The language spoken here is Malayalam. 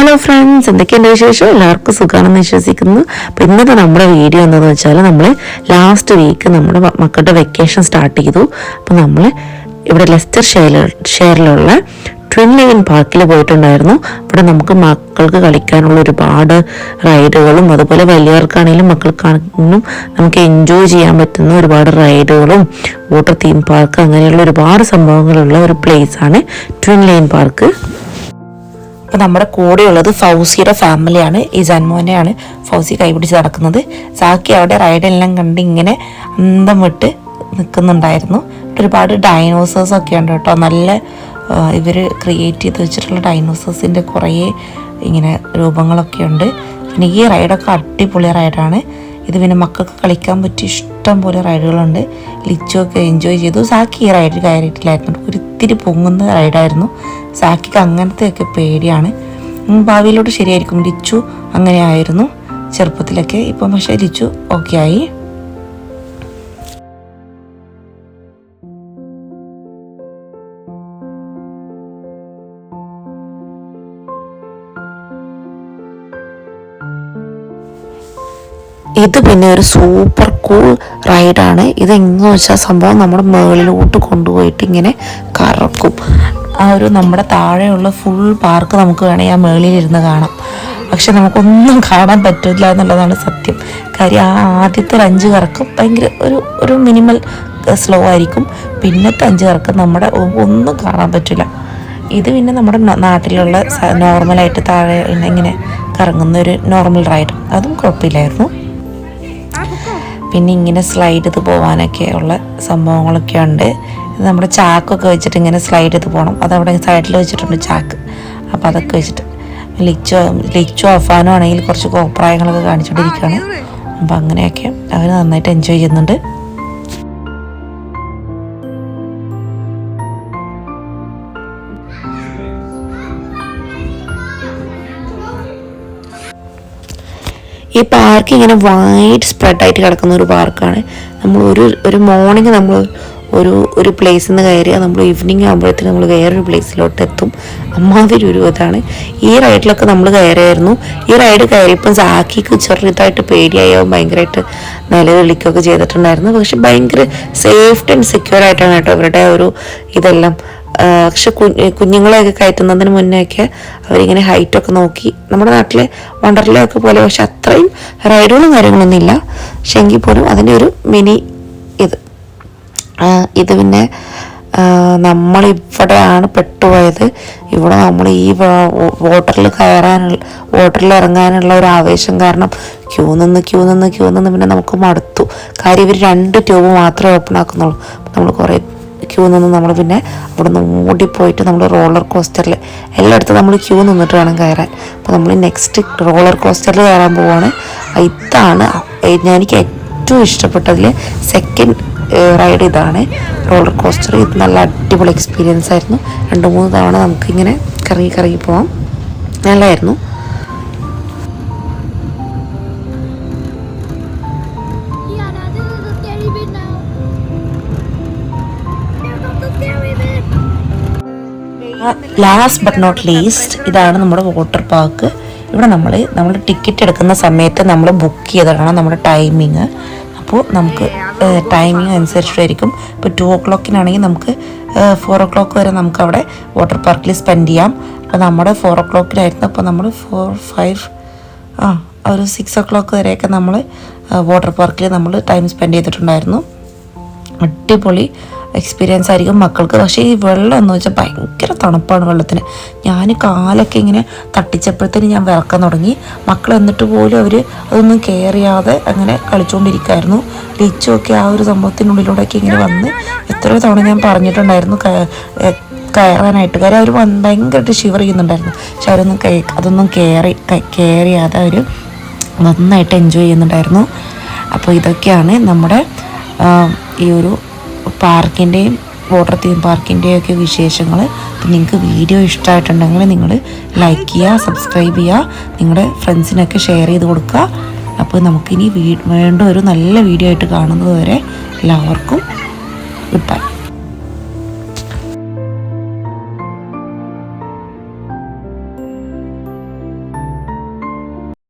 ഹലോ ഫ്രണ്ട്സ് എന്തൊക്കെയുണ്ട് വിശേഷം? എല്ലാവർക്കും സുഖമാണെന്ന് വിശ്വസിക്കുന്നു. അപ്പോൾ ഇന്നത്തെ നമ്മുടെ വീഡിയോ എന്താണെന്ന് വെച്ചാൽ നമ്മൾ ലാസ്റ്റ് വീക്ക് നമ്മുടെ മക്കളുടെ വെക്കേഷൻ സ്റ്റാർട്ട് ചെയ്തു. അപ്പോൾ നമ്മൾ ഇവിടെ ലെസ്റ്റർ ഷെയറിൽ ഷെയറിലുള്ള ട്വിൻ ലെവൻ പാർക്കിൽ പോയിട്ടുണ്ടായിരുന്നു. അവിടെ നമുക്ക് മക്കൾക്ക് കളിക്കാനുള്ള ഒരുപാട് റൈഡുകളും അതുപോലെ വലിയവർക്കാണെങ്കിലും മക്കൾക്കാണെങ്കിലും നമുക്ക് എൻജോയ് ചെയ്യാൻ പറ്റുന്ന ഒരുപാട് റൈഡുകളും വാട്ടർ തീം പാർക്ക് അങ്ങനെയുള്ള ഒരുപാട് സംഭവങ്ങളുള്ള ഒരു പ്ലേസ് ആണ് ട്വിൻ ലൈൻ പാർക്ക് അപ്പൊ നമ്മുടെ കൂടെയുള്ളത് ഫൗസിയുടെ ഫാമിലിയാണ്. ഈ ജന്മോനെയാണ് ഫൗസി കൈപിടിച്ച് നടക്കുന്നത്. സാക്കി അവിടെ റൈഡെല്ലാം കണ്ട് ഇങ്ങനെ അന്തം വിട്ട് നിൽക്കുന്നുണ്ടായിരുന്നു ഒരുപാട് ഡൈനോസേഴ്സ് ഒക്കെ ഉണ്ട് കേട്ടോ. നല്ല ഇവർ ക്രിയേറ്റ് ചെയ്ത് വെച്ചിട്ടുള്ള ഡൈനോസേഴ്സിന്റെ കുറേ ഇങ്ങനെ രൂപങ്ങളൊക്കെ ഉണ്ട്. പിന്നെ ഈ റൈഡൊക്കെ അടിപൊളി റൈഡാണ് ഇത് പിന്നെ മക്കൾക്ക് കളിക്കാൻ പറ്റിയ ഇഷ്ടം പോലെ റൈഡുകളുണ്ട്. ലിച്ചൊക്കെ എൻജോയ് ചെയ്തു. സാക്കി ഈ റൈഡിൽ കയറിയിട്ടില്ലായിരുന്നു ഒരിത്തിരി പൊങ്ങുന്ന റൈഡായിരുന്നു സാക്കിക്ക് അങ്ങനത്തെയൊക്കെ പേടിയാണ്. ഭാവിയിലോട്ട് ശരിയായിരിക്കും. ലിച്ചു അങ്ങനെ ആയിരുന്നു ചെറുപ്പത്തിലൊക്കെ ഇപ്പം പക്ഷേ ലിച്ചു ഓക്കെ ആയി. ഇത് പിന്നെ ഒരു സൂപ്പർ കൂൾ റൈഡാണ് ഇത് എങ്ങനെ വെച്ചാൽ സംഭവം നമ്മുടെ മുകളിലോട്ട് കൊണ്ടുപോയിട്ട് ഇങ്ങനെ കറക്കും. ആ ഒരു നമ്മുടെ താഴെയുള്ള ഫുൾ പാർക്ക് നമുക്ക് വേണമെങ്കിൽ ആ മേളിലിരുന്ന് കാണാം. പക്ഷെ നമുക്കൊന്നും കാണാൻ പറ്റില്ല എന്നുള്ളതാണ് സത്യം. കാര്യം ആ ആദ്യത്തെ അഞ്ച് കറക്കം ഭയങ്കര ഒരു ഒരു മിനിമൽ സ്ലോ ആയിരിക്കും. പിന്നത്തെ അഞ്ച് കറക്കം നമ്മുടെ ഒന്നും കാണാൻ പറ്റില്ല. ഇത് പിന്നെ നമ്മുടെ നാട്ടിലുള്ള നോർമലായിട്ട് താഴെ ഇങ്ങനെ കറങ്ങുന്ന ഒരു നോർമൽ റൈഡ് അതും കുഴപ്പമില്ലായിരുന്നു. പിന്നെ ഇങ്ങനെ സ്ലൈഡ് ചെയ്ത് പോകാനൊക്കെ ഉള്ള സംഭവങ്ങളൊക്കെ ഉണ്ട്. ഇത് നമ്മുടെ ചാക്കൊക്കെ വെച്ചിട്ട് ഇങ്ങനെ സ്ലൈഡ് ചെയ്ത് പോകണം അവിടെ സൈഡിൽ വെച്ചിട്ടുണ്ട് ചാക്ക്. അപ്പോൾ അതൊക്കെ വെച്ചിട്ട് ലിച്ചോ ലിച്ചോ അഫാനോ ആണെങ്കിൽ കുറച്ച് കോപ്രായങ്ങളൊക്കെ കാണിച്ചുകൊണ്ടിരിക്കുകയാണ് അപ്പം അങ്ങനെയൊക്കെ അവർ നന്നായിട്ട് എൻജോയ് ചെയ്യുന്നുണ്ട്. ഈ പാർക്ക് ഇങ്ങനെ വൈഡ് സ്പ്രെഡ് ആയിട്ട് കിടക്കുന്ന ഒരു പാർക്കാണ് നമ്മൾ ഒരു ഒരു മോർണിംഗ് നമ്മൾ ഒരു ഒരു പ്ലേസിൽ നിന്ന് കയറിയാൽ നമ്മൾ ഈവനിങ് ആകുമ്പോഴത്തേക്ക് നമ്മൾ വേറൊരു പ്ലേസിലോട്ട് എത്തും. അമ്മാതിരി ഒരു ഇതാണ്. ഈ റൈഡിലൊക്കെ നമ്മൾ കയറിയായിരുന്നു. ഈ റൈഡ് കയറിയപ്പം സാക്കിക്ക് ചെറുതായിട്ട് പേടിയായോ. ഭയങ്കരമായിട്ട് നിലവിളിക്കുകയൊക്കെ ചെയ്തിട്ടുണ്ടായിരുന്നു. പക്ഷെ ഭയങ്കര സേഫ്റ്റ് ആൻഡ് സെക്യൂർ ആയിട്ടാണ് കേട്ടോ ഇവരുടെ ഒരു ഇതെല്ലാം പക്ഷെ കുഞ്ഞ് കുഞ്ഞുങ്ങളെയൊക്കെ കയറ്റുന്നതിന് മുന്നേ ഒക്കെ അവരിങ്ങനെ ഹൈറ്റൊക്കെ നോക്കി. നമ്മുടെ നാട്ടിലെ വണ്ടർലയൊക്കെ പോലെ പക്ഷെ അത്രയും റൈഡുകളും കാര്യങ്ങളൊന്നും ഇല്ല. പക്ഷെ എങ്കിൽ പോലും അതിന്റെ ഒരു മിനി ഇത്. ഇത് പിന്നെ നമ്മളിവിടെയാണ് പെട്ടുപോയത്. ഇവിടെ നമ്മൾ ഈ വാട്ടറിൽ കയറാനുള്ള വാട്ടറിൽ ഇറങ്ങാനുള്ള ഒരു ആവേശം കാരണം ക്യൂ നിന്ന് ക്യൂ നിന്ന് ക്യൂ നിന്ന് പിന്നെ നമുക്ക് മടുത്തു. കാര്യം ഇവർ രണ്ട് ട്യൂബ് മാത്രമേ ഓപ്പൺ ആക്കുന്നുള്ളൂ. നമ്മൾ കുറേ ക്യൂ നിന്ന് നമ്മൾ പിന്നെ അവിടെ നിന്ന് ഓടിപ്പോയിട്ട് നമ്മൾ റോളർ കോസ്റ്ററിൽ എല്ലായിടത്തും നമ്മൾ ക്യൂ നിന്നിട്ട് വേണം കയറാൻ. അപ്പോൾ നമ്മൾ നെക്സ്റ്റ് റോളർ കോസ്റ്ററിൽ കയറാൻ പോവാണ്. ഇതാണ് എനിക്ക് ഏറ്റവും ഇഷ്ടപ്പെട്ടതിൽ സെക്കൻഡ് റൈഡ് ഇതാണ്. റോളർ കോസ്റ്റർ ഇത് നല്ല അടിപൊളി എക്സ്പീരിയൻസ് ആയിരുന്നു. രണ്ട് മൂന്ന് തവണ നമുക്കിങ്ങനെ കറങ്ങി കറങ്ങി പോവാം. നല്ലതായിരുന്നു ലാസ്റ്റ് ബട്ട് നോട്ട് ലീസ്റ്റ് ഇതാണ് നമ്മുടെ വാട്ടർ പാർക്ക് ഇവിടെ നമ്മൾ നമ്മൾ ടിക്കറ്റ് എടുക്കുന്ന സമയത്ത് നമ്മൾ ബുക്ക് ചെയ്തിടണം നമ്മുടെ ടൈമിങ് അപ്പോൾ നമുക്ക് ടൈമിങ് അനുസരിച്ചിട്ടായിരിക്കും. ഇപ്പോൾ ടു ഓ ക്ലോക്കിനാണെങ്കിൽ നമുക്ക് ഫോർ ഓ ക്ലോക്ക് വരെ നമുക്ക് അവിടെ വാട്ടർ പാർക്കിൽ സ്പെൻഡ് ചെയ്യാം. അപ്പോൾ നമ്മുടെ ഫോർ ഓ ക്ലോക്കിലായിരുന്നു അപ്പോൾ നമ്മൾ ഫോർ ഫൈവ് ആ ഒരു സിക്സ് ഓ ക്ലോക്ക് വരെയൊക്കെ നമ്മൾ വാട്ടർ പാർക്കിൽ നമ്മൾ ടൈം സ്പെൻഡ് ചെയ്തിട്ടുണ്ടായിരുന്നു. അടിപൊളി എക്സ്പീരിയൻസ് ആയിരിക്കും മക്കൾക്ക്. പക്ഷേ ഈ വെള്ളം എന്ന് വെച്ചാൽ ഭയങ്കര തണുപ്പാണ് വെള്ളത്തിന്. ഞാൻ കാലൊക്കെ ഇങ്ങനെ തട്ടിച്ചപ്പോഴത്തേന് ഞാൻ വിറക്കാൻ തുടങ്ങി. മക്കൾ എന്നിട്ട് പോലും അവർ അതൊന്നും കെയർ ചെയ്യാതെ അങ്ങനെ കളിച്ചുകൊണ്ടിരിക്കുമായിരുന്നു ലിച്ചൊക്കെ ആ ഒരു സംഭവത്തിനുള്ളിലൂടെയൊക്കെ ഇങ്ങനെ വന്ന് എത്രയോ തവണ ഞാൻ പറഞ്ഞിട്ടുണ്ടായിരുന്നു കയറാനായിട്ട്. കാര്യം അവർ ഭയങ്കരമായിട്ട് ഷിവർ ചെയ്യുന്നുണ്ടായിരുന്നു. പക്ഷെ അവരൊന്നും അതൊന്നും കയറി കെയർ ചെയ്യാതെ അവർ നന്നായിട്ട് എൻജോയ് ചെയ്യുന്നുണ്ടായിരുന്നു. അപ്പോൾ ഇതൊക്കെയാണ് നമ്മുടെ ഈ ഒരു പാർക്കിന്റെയും വാട്ടർ തീം പാർക്കിന്റെയും ഒക്കെ വിശേഷങ്ങൾ അപ്പം നിങ്ങൾക്ക് വീഡിയോ ഇഷ്ടമായിട്ടുണ്ടെങ്കിൽ നിങ്ങൾ ലൈക്ക് ചെയ്യുക സബ്സ്ക്രൈബ് ചെയ്യുക നിങ്ങളുടെ ഫ്രണ്ട്സിനൊക്കെ ഷെയർ ചെയ്ത് കൊടുക്കുക. അപ്പോൾ നമുക്കിനി വീ വേണ്ട ഒരു നല്ല വീഡിയോ ആയിട്ട് കാണുന്നതുവരെ എല്ലാവർക്കും ഗുഡ് ബൈ